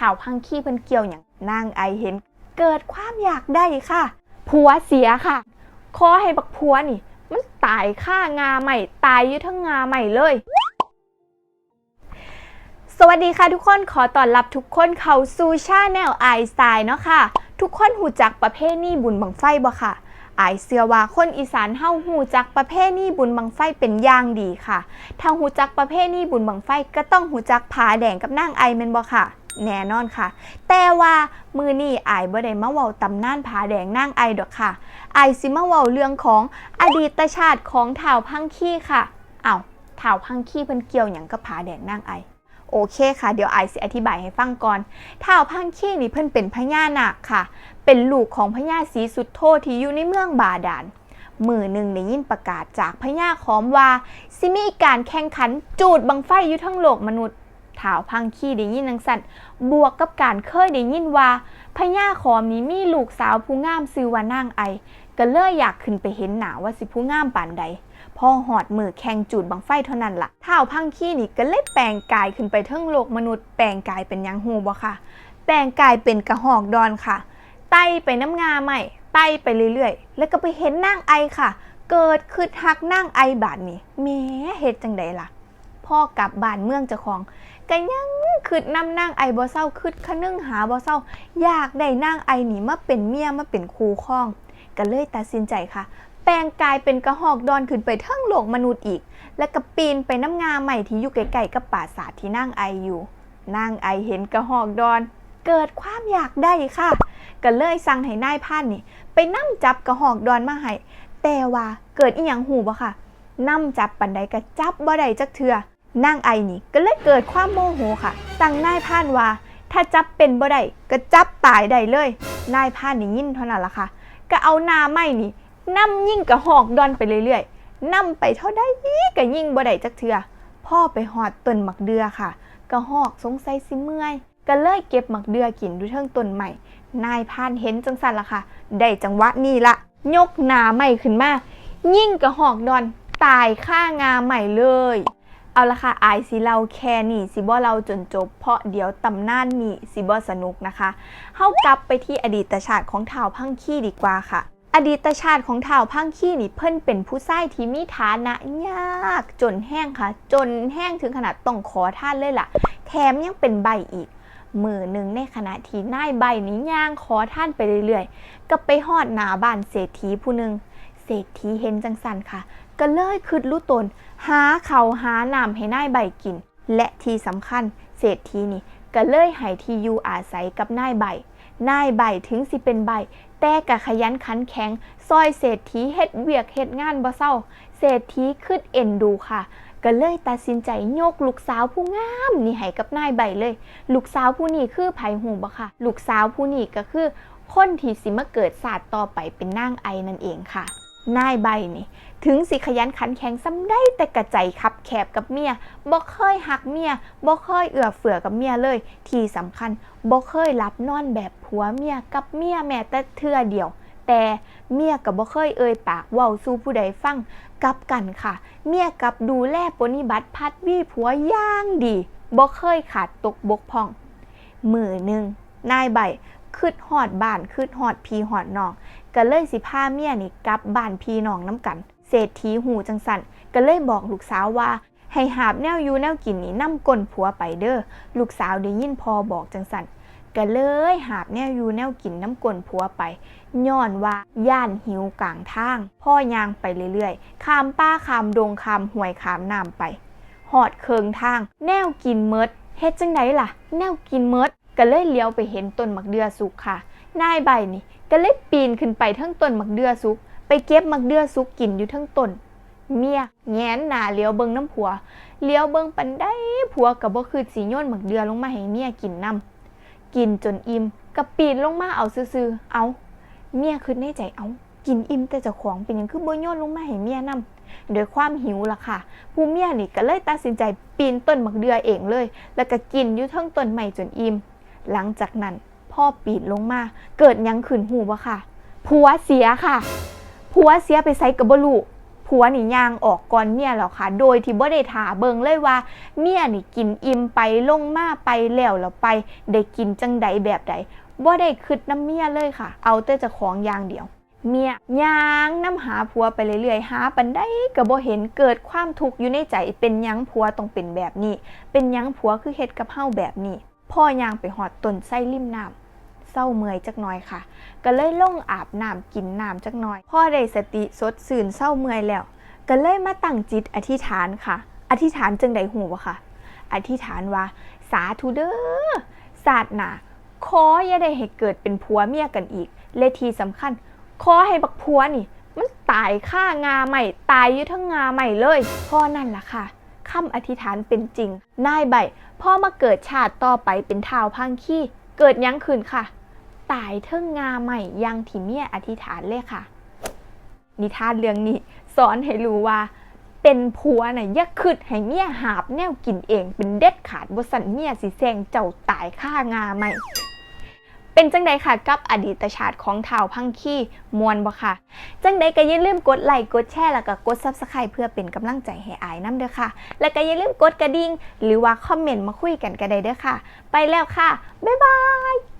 ท้าวพังขี้เพิ่นเกี่ยวอย่างนางไอเห็น เกิดความอยากได้ค่ะ ผัวเสียค่ะ ขอให้บักผัวนี่ มันตายค่างาใหม่ ตายอยู่ทั้งงาใหม่เลย สวัสดีค่ะทุกคนขอต้อนรับทุกคนเข้าสู่ชาแนลไอสไตล์เนาะค่ะ ทุกคนหูจักประเภทนี้บุญบังไฟบ่ค่ะอายเสือว่าคนอีสานเฮาหูจักประเภทนี้บุญบังไฟเป็นอย่างดีค่ะ ถ้าหูจักประเภทนี้บุญบังไฟก็ต้องหูจักผาแดงกับนางไอแม่นบ่ค่ะ แน่นอนค่ะ แต่ว่ามือนี้อายบ่ได้มาเว้าตำนานผาแดงนางไอดอกค่ะอายสิมาเว้าเรื่องของอดีตชาติของท้าวพังคีค่ะอ้าวท้าวพังคีเพิ่นเกี่ยวหยังกับผาแดงนางไอโอเคค่ะ เดี๋ยวไอซิอธิบายให้ฟังก่อนท้าวพังคีนี่เพิ่นเป็นพญานาคค่ะ เป็นลูกของพญาศรีสุดโทที่อยู่ในเมืองบาดาลมือหนึ่งได้ยินประกาศจากพญาขอมว่า สิมีการแข่งขันจูดบังไฟอยู่ทั้งโลกมนุษย์ ท้าวพังคีได้ยินนังสันบวกกับการเคยได้ยินว่าพญาขอมนี้มีลูกสาวผู้งามชื่อว่านางไอ ก็เลยอยากขึ้นไปเห็นหนาว่าสิผู้งามปานใดพอหอดมือแข่งจูดบังไฟเท่านั้นละ่ะท้าวพังขี้นี่ก็เลยแปลงกายขึ้นไปเทิงโลกมนุษย์แปลงกายเป็นยังหูบ่ค่ะ แปลงกายเป็นกระหอกดอนค่ะ ไต่ไปน้ำงาใหม่ไต่ไปเรื่อยๆ แล้วก็ไปเห็นนางไอค่ะ เกิดคืดฮักนางไอบาดนี้แหม้เฮ็ดจังใดล่ะพ่อกลับบ้านเมืองเจ้าของ ก็ยังคืดนำนางไอบ่เศร้าคืดคะนึงหาบ่เศร้า อยากได้นางไอหนีมาเป็นเมียมาเป็นครูข้อง ก็เลยตัดสินใจค่ะ แปลงกายเป็นกระหอกดอนขึ้นไปทั้งโลกมนุษย์อีก แล้วก็ปีนไปน้ำงาใหม่ที่อยู่ใกล้ๆกับป่าสาทที่นั่งไออยู่นั่งไอเห็นกระหอกดอน เกิดความอยากได้ค่ะก็เลยสั่งให้นายพันนี่ ไปนั่จับกระหอกดอนมาให้แต่ว่าเกิดอีหยังหูบ่ค่ะนั่จับปันใดก็จับบ่ได้จักเทือ นั่งไอนี่ก็เลยเกิดความโมโหค่ะ สั่งนายพันว่า ถ้าจับเป็นบ่ได้ก็จับตายได้เลย นายพันนี่ยินเท่านั้นละค่ะ ก็เอานาไม้นี่นำยิ่งกระหอกดอนไปเรื่อยๆนำไปเท่าได้ก็ยิ่งบ่ได้จักเทือพ่อไปหอดต้นหมักเดือค่ะกระหอกสงสัยสิเมื่อยก็เลยเก็บหมักเดือกินดูเทิงต้นใหม่ นายพานเห็นจังสันละค่ะ ได้จังหวะนี่ละ ยกนาใหม่ขึ้นมา ยิ่งกระหอกดอนตายค่างาใหม่เลย เอาละค่ะอายสิเราแค่นี่สิบ่เราจนจบ เพราะเดี๋ยวตำนานนี่สิบ่สนุกนะคะเฮากลับไปที่อดีตชาติของท้าวพังคีดีกว่าค่ะอดีตชาติของท้าวพังคีนี่เพิ่นเป็นผู้ชายที่มีฐานะยากจนแห้งค่ะ จนแห้งถึงขนาดต้องขอท่านเลยล่ะ แถมยังเป็นใบอีก มือหนึ่งในขณะที่นายใบนี้ย่างขอท่านไปเรื่อยๆ ก็ไปฮอดหนาบ้านเศรษฐีผู้หนึ่งเศรษฐีเห็นจังสันค่ะ ก็เลยคืดรู้ตน หาเขาหาน้ำให้นายใบกิน และที่สำคัญเศรษฐีนี่ก็เลยให้ที่อยู่อาศัยกับนายใบนายใบถึงสิเป็นใบ แต่กะขยันขันแข็งซอยเศรษฐีเฮ็ดเวียกเฮ็ดงานบ่เศร้า เศรษฐีคืดเอ็นดูค่ะก็เลยตัดสินใจโยกลูกสาวผู้งามนี่ให้กับนายใบเลย ลูกสาวผู้นี้คือไผหูบ่ค่ะ ลูกสาวผู้นี้ก็คือคนที่สิมาเกิดศาสตร์ต่อไปเป็นนางไอนั่นเองค่ะ นายใบนี่ ถึงสิขยันขันแข็งซ้ำได้แต่กระใจคับแคบกับเมียบ่เคยหักเมียบ่เคยเอื้อเฟื้อกับเมียเลย ที่สำคัญบ่เคยรับนอนแบบผัวเมียกับเมียแม้แต่เทื่อเดียว แต่เมียกับบ่เคยเอ่ยปากเว้าสู่ผู้ใดฟังกับกันค่ะ เมียกับดูแลปฏิบัติพัดวีผัวย่างดีบ่เคยขาดตกบกพร่อง มือหนึ่งนายใบคืดหอดบ้านคืดหอดพีหอดนอง ก็เลยสิพาเมียนี่กลับบ้านพี่น้องน้ำกัน เศรษฐีหูจังสันก็เลยบอกลูกสาวว่า ให้หาบแนวอยู่แนวกินนี่นํก้นผัวไปเด้อลูกสาวได้ยินพอบอกจังสันก็เลยหาบแนวอยู่แนวกินน้ำก้นผัวไปย้อนว่าย่านหิวกลางทาง พ่อยางไปเรื่อยๆข้ามป้าข้ามดงข้ามห้วยข้ามน้ำไปหอดเคิงทาง แนวกินเมดเฮ็ดจังไดล่ะ แนวกินเมดก็เลยเลี้ยวไปเห็นต้นมักเดือสุกค่ะนายใบนี่ ก็เลยปีนขึ้นไปทั้งต้นมักเดือสุก ไปเก็บมักเดือสุกกินอยู่ทั้งต้น เมียแง้นหนาเลี้ยวเบิงน้ำผัว เลี้ยวเบิงปันได้ผัวกับบ่คือสีโยนมักเดือลงมาให้เมียกินน้ำกินจนอิ่มก็ปีนลงมาเอาซื่อๆเอาเมียคือในใจเอากินอิ่มแต่เจ้าของเป็นยังคือบ่โยนลงมาให้เมียนํโดยความหิวล่ะค่ะ ผู้เมียนี่ก็เลยตัดสินใจปีนต้นมักเดือเองเลย แล้วก็กินอยู่ทั้งต้นใหม่จนอิ่มหลังจากนั้น พ่อปีนลงมา เกิดยังขืนหูบ่ค่ะ ผัวเสียค่ะ ผัวเสียไปไซกับบลูผผัวนี่ย่างออกก่อนเมียแล้วค่ะ โดยที่บ่ได้ถาเบิงเลยว่า เมียนี่กินอิ่มไปลงมาไปแล้วแล้วไป ได้กินจังใดแบบใดบ่ได้คิดน้ำเมียเลยค่ะ เอาแต่จะของอย่างเดียว เมียย่างน้ำหาผัวไปเรื่อยๆ หาปันได้ก็บ่เห็นเกิดความทุกข์อยู่ในใจ เป็นยังผัวต้องเป็นแบบนี้ เป็นยังผัวคือเฮ็ดกับเฮาแบบนี้ พ่อย่างไปหอดต้นไส้ริมน้ำเศร้าเมื่อยจักหน่อยค่ะ ก็เลยลงอาบน้ำกินน้ำจักหน่อย พ่อได้สติสดสื่นเศร้าเมื่อยแล้ว ก็เลยมาตั้งจิตอธิษฐานค่ะ อธิษฐานจังใดหูวะค่ะ อธิษฐานว่า สาธุเด้อศาสนาขออย่าได้ให้เกิดเป็นผัวเมียกันอีกและทีสำคัญขอให้บักผัวนี่ มันตายค่างาใหม่ ตายอยู่ทั้งงาใหม่เลยพ่อนั่นล่ะค่ะ คำอธิษฐานเป็นจริง นายใบพ่อมาเกิดชาติต่อไปเป็นท้าวพังขี้ เกิดยังขึ้นค่ะ ตายเทิงงาใหม่ยังที่เมียอธิษฐานเลยค่ะ นิทานเรื่องนี้สอนให้รู้ว่า เป็นผัวน่ะอย่าคิดให้เมียหาบแนวกินเองเป็นเด็ดขาดบ่สันเมียสิแซงเจ้าตายค่างาใหม่ เป็นจังใดค่ะกับอดีตชาติของท้าวพังขี้มวนบ่ค่ะ จังใดก็อย่าลืมกดไลค์กดแชร์แล้วก็กด Subscribe เพื่อเป็นกำลังใจให้อายน้ำเด้อค่ะ แล้วก็อย่าลืมกดกระดิ่งหรือว่าคอมเมนต์มาคุยกันก็ได้เด้อค่ะ ไปแล้วค่ะ บ๊ายบาย